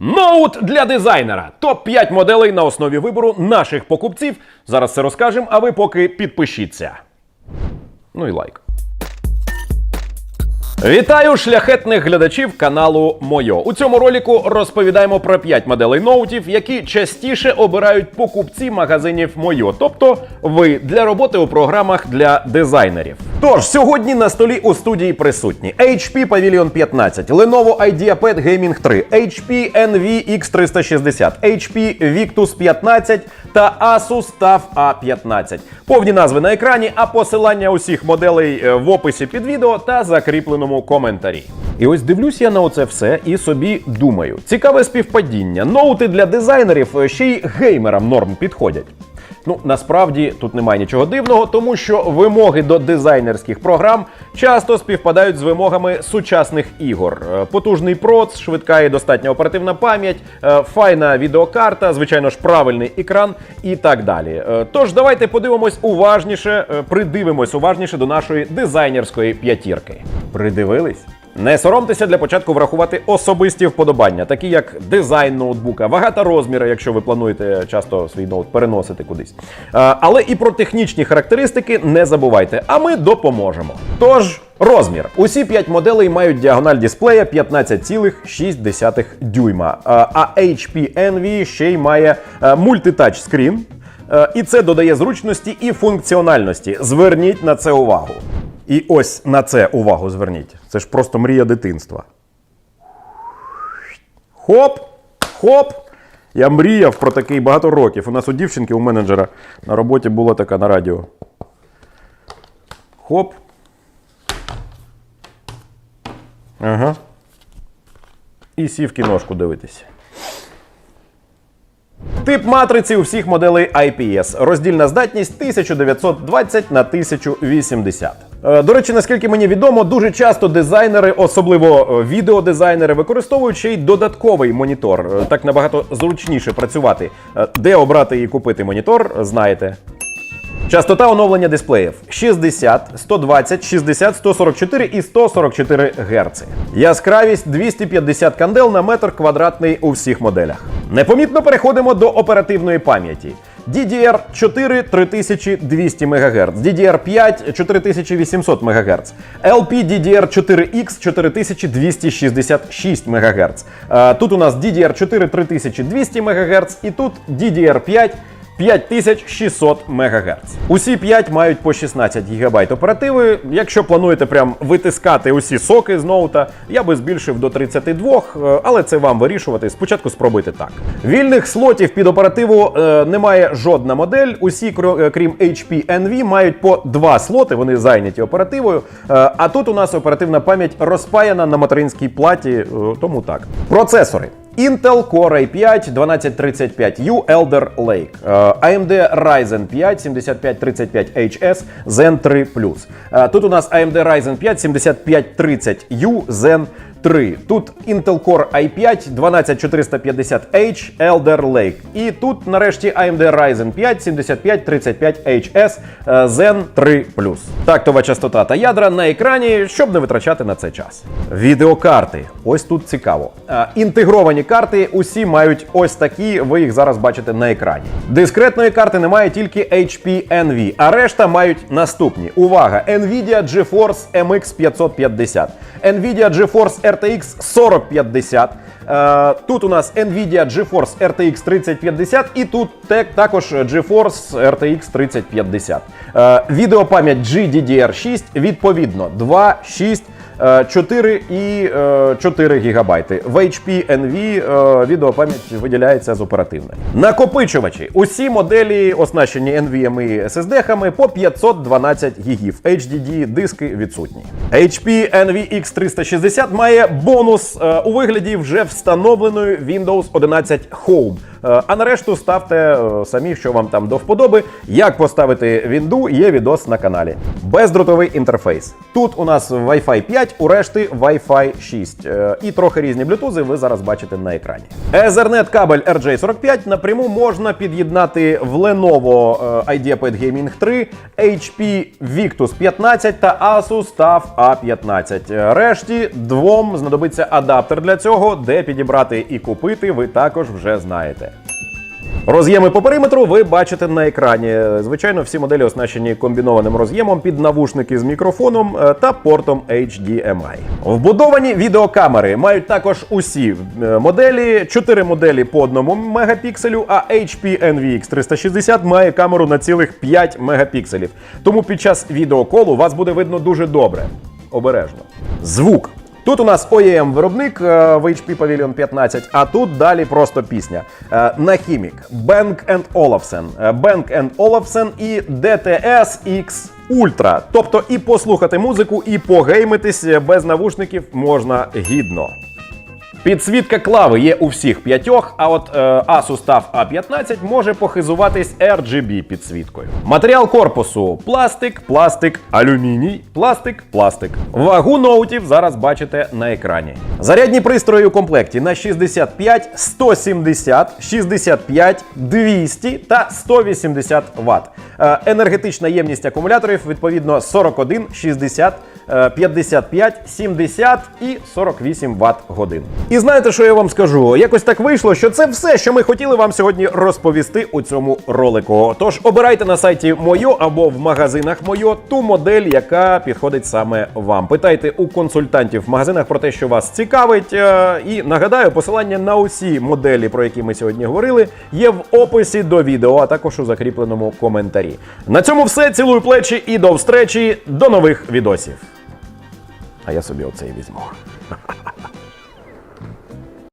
Ноут для дизайнера. Топ 5 моделей на основі вибору наших покупців. Зараз це розкажемо, а ви поки підпишіться. Ну і лайк. Вітаю шляхетних глядачів каналу Мойо. У цьому ролику розповідаємо про 5 моделей ноутів, які частіше обирають покупці магазинів Мойо, тобто ви для роботи у програмах для дизайнерів. Тож сьогодні на столі у студії присутні HP Pavilion 15, Lenovo IdeaPad Gaming 3, HP Envy X360, HP Victus 15 та Asus TUF A15. Повні назви на екрані, а посилання усіх моделей е, в описі під відео та закріпленому коментарі. І ось дивлюсь я на оце все і собі думаю: цікаве співпадіння. Ноути для дизайнерів е, ще й геймерам норм підходять. Ну, насправді тут немає нічого дивного, тому що вимоги до дизайнерських програм часто співпадають з вимогами сучасних ігор. Е, Потужний проц, швидка і достатня оперативна пам'ять, е, файна відеокарта, звичайно ж, правильний екран і так далі. Е, Тож давайте подивимось уважніше, придивимось уважніше до нашої дизайнерської п'ятірки. Придивились? Не соромтеся для початку врахувати особисті вподобання, такі як дизайн ноутбука, вага та розміри, якщо ви плануєте часто свій ноут переносити кудись. Але і про технічні характеристики не забувайте, а ми допоможемо. Тож, розмір. Усі 5 моделей мають діагональ дисплея 15,6 дюйма. А, а HP Envy ще й має е, мультитач скрін. Е, І це додає зручності і функціональності. Зверніть на це увагу. І ось на це увагу зверніть. Це ж просто мрія дитинства. Хоп! Хоп! Я мріяв про такий багато років. У нас у дівчинки, у менеджера на роботі була така на радіо. Хоп. Ага. І сів кіношку дивитися. Тип матриці у всіх моделей IPS. Роздільна здатність 1920 на 1080. Е, До речі, наскільки мені відомо, дуже часто дизайнери, особливо е, відеодизайнери, використовують ще й додатковий монітор. Е, Так набагато зручніше працювати. Де обрати і купити монітор, знаєте. Частота оновлення дисплеїв 60, 120, 60, 144 і 144 Гц. Яскравість 250 кандел на метр квадратний у всіх моделях. Непомітно переходимо до оперативної пам'яті. DDR4 3200 МГц, DDR5 4800 МГц, LPDDR4X 4266 МГц. Тут у нас DDR4 3200 МГц і тут DDR5 5600 МГц. Усі 5 мають по 16 ГБ оперативи. Якщо плануєте прям витискати усі соки з ноута, я би збільшив до 32, е, але це вам вирішувати. Спочатку спробуйте так. Вільних слотів під оперативу е, немає жодна модель. Усі, е, крім HP Envy, мають по два слоти, вони зайняті оперативою. Е, а тут у нас оперативна пам'ять розпаяна на материнській платі, е, тому так. Процесори. Intel Core i5 1235U Elder Lake, е, AMD Ryzen 5 7535HS Zen 3 Е, Тут у нас AMD Ryzen 5 7530U Zen 3. Тут Intel Core i5 12450H Elder Lake. І тут нарешті AMD Ryzen 5 7535HS е, Zen 3 Тактова частота та ядра на екрані, щоб не витрачати на це час. Відеокарти. Ось тут цікаво. Е, Інтегровані карти усі мають ось такі, ви їх зараз бачите на екрані. Дискретної карти немає тільки HP Envy, а решта мають наступні. Увага! Nvidia GeForce MX 550, Nvidia GeForce RTX 4050. Е, Тут у нас Nvidia GeForce RTX 3050 і тут також GeForce RTX 3050. Е, Відеопам'ять GDDR6 відповідно 2, 6, е, 4 і е, 4 гігабайти. В HP Envy е, відеопам'ять виділяється з оперативної. Накопичувачі. Усі моделі оснащені NVMe SSD-хами по 512 гігів. HDD диски відсутні. HP Envy X360 має бонус е, у вигляді вже встановленої Windows 11 Home. Е, А на решту ставте е, самі, що вам там до вподоби. Як поставити вінду, є відос на каналі. Бездротовий інтерфейс. Тут у нас Wi-Fi 5, у решти Wi-Fi 6. Е, І трохи різні блютузи ви зараз бачите на екрані. Ethernet кабель RJ45 напряму можна під'єднати в Lenovo IdeaPad Gaming 3, HP Victus 15 та Asus TUF A15. Е, Решті двом знадобиться адаптер для цього, де підібрати і купити, ви також вже знаєте. Роз'єми по периметру ви бачите на екрані. Звичайно, всі моделі оснащені комбінованим роз'ємом під навушники з мікрофоном е, та портом HDMI. Вбудовані відеокамери мають також усі е, моделі, 4 моделі по 1 мегапікселю, а HP NVX 360 має камеру на цілих 5 мегапікселів. Тому під час відеоколу вас буде видно дуже добре. Обережно. Звук. Тут у нас OEM виробник е, в HP Pavilion 15, а тут далі просто пісня. Е, Нахімік, Bang Olufsen, Bank Bang Olufsen і DTS X Ultra. Тобто і послухати музику, і погеймитись без навушників можна гідно. Підсвітка клави є у всіх п'ятьох, а от е, Asus TUF A15 може похизуватись RGB підсвіткою. Матеріал корпусу пластик, пластик, алюміній, пластик, пластик. Вагу ноутів зараз бачите на екрані. Зарядні пристрої у комплекті на 65, 170, 65, 200 та 180 Вт. Е, енергетична ємність акумуляторів відповідно 41, 60, е, 55, 70 і 48 Вт годин. І знаєте, що я вам скажу? Якось так вийшло, що це все, що ми хотіли вам сьогодні розповісти у цьому ролику. Тож обирайте на сайті Мойо або в магазинах Мойо ту модель, яка підходить саме вам. Питайте у консультантів в магазинах про те, що вас цікавить. Е, І нагадаю, посилання на усі моделі, про які ми сьогодні говорили, є в описі до відео, а також у закріпленому коментарі. На цьому все. Цілую плечі і до встречі. До нових відосів. А я собі оцей візьму.